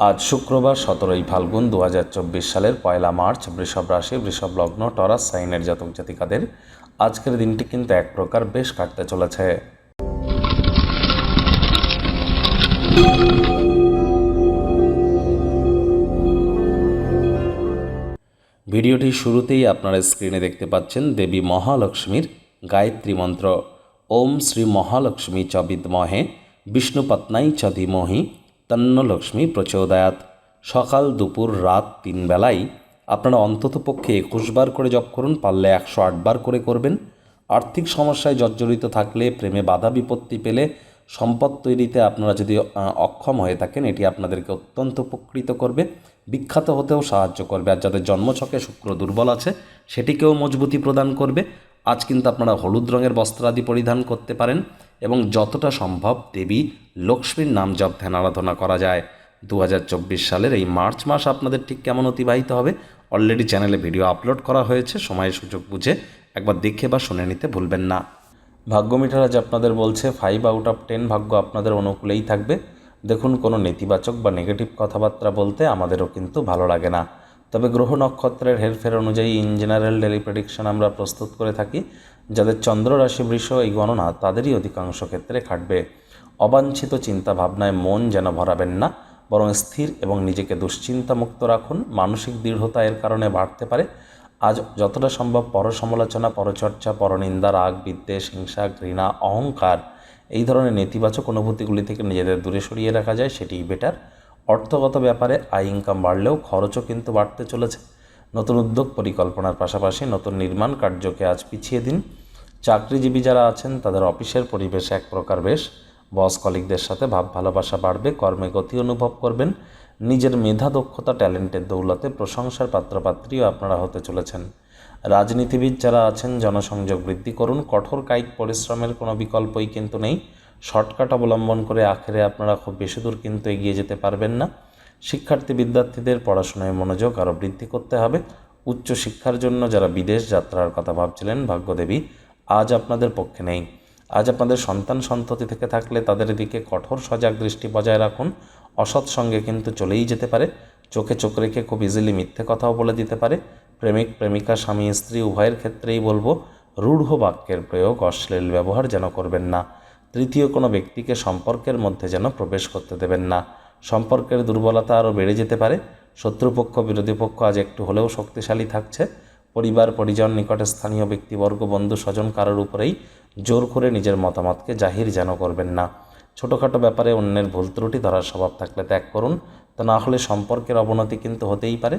আজ শুক্রবার সতেরোই ফাল্গুন দু হাজার চব্বিশ সালের পয়লা মার্চ বৃষভ রাশি, বৃষভ লগ্ন, টরাস, সাইনের জাতক জাতিকাদের আজকের দিনটি কিন্তু এক প্রকার বেশ কাটতে চলেছে। ভিডিওটির শুরুতেই আপনারা স্ক্রিনে দেখতে পাচ্ছেন দেবী মহালক্ষ্মীর গায়ত্রী মন্ত্র। ওম শ্রী মহালক্ষ্মী চ বিদ্মহে বিষ্ণুপত্নাই চ ধীমহি তন্ন লক্ষ্মী প্রচোদয়াত। সকাল দুপুর রাত তিন বেলায় আপনারা অন্ততপক্ষে একুশ বার করে জপ করুন, পারলে একশো আটবার করে করবেন। আর্থিক সমস্যায় জর্জরিত থাকলে, প্রেমে বাধা বিপত্তি পেলে সম্পদ তৈরিতে আপনারা যদি অক্ষম হয়ে থাকেন, এটি আপনাদেরকে অত্যন্ত উপকৃত করবে, বিখ্যাত হতেও সাহায্য করবে। আর যাদের জন্মছকে শুক্র দুর্বল আছে, সেটিকেও মজবুতি প্রদান করবে। আজ কিন্তু আপনারা হলুদ রঙের বস্ত্রাদি পরিধান করতে পারেন এবং যতটা সম্ভব দেবী লক্ষ্মীর নাম জপ ধ্যান আরাধনা করা যায়। দু হাজার চব্বিশ সালের এই মার্চ মাস আপনাদের ঠিক কেমন অতিবাহিত হবে? অলরেডি চ্যানেলে ভিডিও আপলোড করা হয়েছে সময় সুযোগ বুঝে একবার দেখে বা শুনে নিতে ভুলবেন না। ভাগ্য মিটার আজ আপনাদের বলছে ফাইভ আউট অফ টেন ভাগ্য আপনাদের অনুকূলেই থাকবে। দেখুন কোনো নেতিবাচক বা নেগেটিভ কথাবার্তা বলতে আমাদেরও কিন্তু ভালো লাগে না। তবে গ্রহ নক্ষত্রের হেরফের অনুযায়ী ইন জেনারেল ডেলি প্রেডিকশন আমরা প্রস্তুত করে থাকি, যাদের চন্দ্র রাশি বৃষ এই গণনা তাদেরই অধিকাংশ ক্ষেত্রে খাটবে। অবাঞ্ছিত চিন্তা ভাবনায় মন যেন ভরাবেন না, বরং স্থির এবং নিজেকে দুশ্চিন্তা মুক্ত রাখুন। মানসিক দৃঢ়তা এর কারণে বাড়তে পারে। আজ যতটা সম্ভব পরসমালোচনা, পরচর্চা, পরনিন্দা, রাগ, বিদ্বেষ, হিংসা, ঘৃণা, অহংকার, এই ধরনের নেতিবাচক অনুভূতিগুলি থেকে নিজেদের দূরে সরিয়ে রাখা যায়, সেটিই বেটার অর্থগত ব্যাপারে আয় ইনকাম বাড়লেও খরচও কিন্তু বাড়তে চলেছে। নতুন উদ্যোগ পরিকল্পনার পাশাপাশি নতুন নির্মাণ কার্যকে আজ পিছিয়ে দিন। চাকরিজীবী যারা আছেন, তাদের অফিসের পরিবেশ এক প্রকার বেশ। বস কলিকদের সাথে ভাব ভালোবাসা বাড়বে, কর্মে গতি অনুভব করবেন। নিজের মেধা, দক্ষতা, ট্যালেন্টের দৌলতে প্রশংসার পাত্রপাত্রীও আপনারা হতে চলেছেন। রাজনীতিবিদ যারা আছেন, জনসংযোগ বৃদ্ধি করুন। কঠোর কায়িক পরিশ্রমের কোনো বিকল্পই কিন্তু নেই। শর্টকাট অবলম্বন করে আখেরে আপনারা খুব বেশি দূর কিন্তু এগিয়ে যেতে পারবেন না। শিক্ষার্থী বিদ্যার্থীদের পড়াশোনায় মনোযোগ আরও বৃদ্ধি করতে হবে। উচ্চ শিক্ষার জন্য যারা বিদেশ যাত্রার কথা ভাবছিলেন, ভাগ্যদেবী, আজ আপনাদের পক্ষে নেই। আজ আপনাদের সন্তান সন্ততি থেকে থাকলে তাদের দিকে কঠোর সজাগ দৃষ্টি বজায় রাখুন। অসৎ সঙ্গে কিন্তু চলেই যেতে পারে। চোখে চোখ রেখে খুব ইজিলি মিথ্যে কথাও বলে দিতে পারে। প্রেমিক, প্রেমিকা, স্বামী, স্ত্রী, উভয়ের ক্ষেত্রেই বলব, রূঢ় বাক্যের প্রয়োগ অশ্লীল ব্যবহার যেন করবেন না। তৃতীয় কোনো ব্যক্তিকে সম্পর্কের মধ্যে যেন প্রবেশ করতে দেবেন না। সম্পর্কের দুর্বলতা আরও বেড়ে যেতে পারে। শত্রুপক্ষ, বিরোধী পক্ষ আজ একটু হলেও শক্তিশালী থাকছে। পরিবার, পরিজন, নিকটে স্থানীয় ব্যক্তিবর্গ বন্ধু, স্বজন কারোর উপরেই জোর করে নিজের মতামতকে জাহির যেন করবেন না। ছোটোখাটো ব্যাপারে অন্যের ভুল ত্রুটি ধরার স্বভাব থাকলে ত্যাগ করুন। তা না হলে সম্পর্কের অবনতি কিন্তু হতেই পারে।